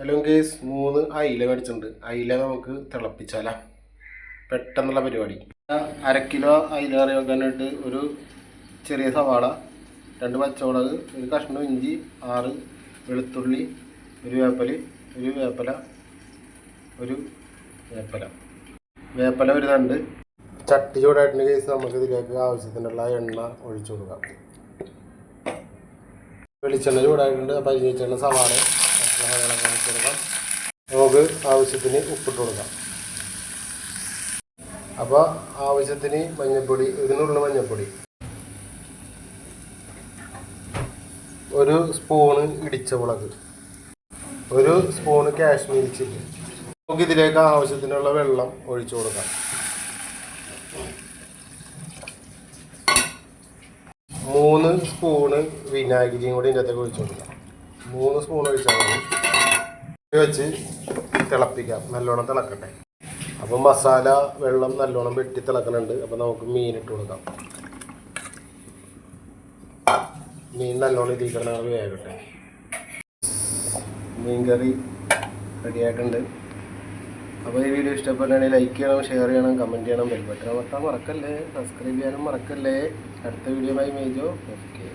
Hello case മൂന്ന് അയില മേടിച്ചിട്ടുണ്ട്. അയില നമുക്ക് തിളപ്പിച്ചാലാ. പെട്ടെന്നുള്ള പരിപാടി. അര കിലോ അയില കറി വെക്കാനായിട്ട് ഒരു ചെറിയ സവാള രണ്ട് പച്ചമുളക് ഒരു കഷ്ണം ഇഞ്ചി ആറ് വെളുത്തുള്ളി ഒരു വേപ്പൽ ഒരു വേപ്പല ഒരു വേപ്പല. വേപ്പല ഒരു തണ്ട് ചട്ടി ചൂടായിട്ടുണ്ട് കേസ് നമുക്ക് ഇതിലേക്ക് ആവശ്യത്തിനുള്ള എണ്ണ ഒഴിച്ചു കൊടുക്കാം. വെളിച്ചെണ്ണ ചൂടായിട്ടുണ്ട് അപ്പോൾ സവാള കൊടുക്കാം. നമുക്ക് ആവശ്യത്തിന് ഉപ്പിട്ട് കൊടുക്കാം. അപ്പോൾ ആവശ്യത്തിന് മഞ്ഞൾപ്പൊടി ഒരു നുള്ളു മഞ്ഞൾപ്പൊടി ഒരു സ്പൂണ് ഇടിച്ച മുളക് ഒരു സ്പൂണ് കാശ്മീരി ചില്ലി. നമുക്ക് ഇതിലേക്ക് ആവശ്യത്തിനുള്ള വെള്ളം ഒഴിച്ചു കൊടുക്കാം. മൂന്ന് സ്പൂണ് വിനാഗിരിയും കൂടി ഇതിന്റെ അകത്തേക്ക് ഒഴിച്ചു കൊടുക്കാം. മൂന്ന് സ്പൂൺ ഒഴിച്ചാൽ മതി. വെച്ച് തിളപ്പിക്കാം. നല്ലോണം തിളക്കട്ടെ. അപ്പോൾ മസാല വെള്ളം നല്ലോണം വെട്ടി തിളക്കണുണ്ട്. അപ്പോൾ നമുക്ക് മീൻ ഇട്ട് കൊടുക്കാം. മീൻ നല്ലോണം ഇതിക്കണ വേകട്ടെ മീൻ കറി റെഡിയായിട്ടുണ്ട് അപ്പോൾ ഈ വീഡിയോ ഇഷ്ടപ്പെട്ടാണെങ്കിൽ ലൈക്ക് ചെയ്യണം ഷെയർ ചെയ്യണം കമന്റ് ചെയ്യണം. ബെൽബട്ടൺ വട്ടാൻ മറക്കല്ലേ? സബ്സ്ക്രൈബ് ചെയ്യാനും മറക്കല്ലേ? അടുത്ത വീഡിയോ ബൈ മേജോ. ഓക്കെ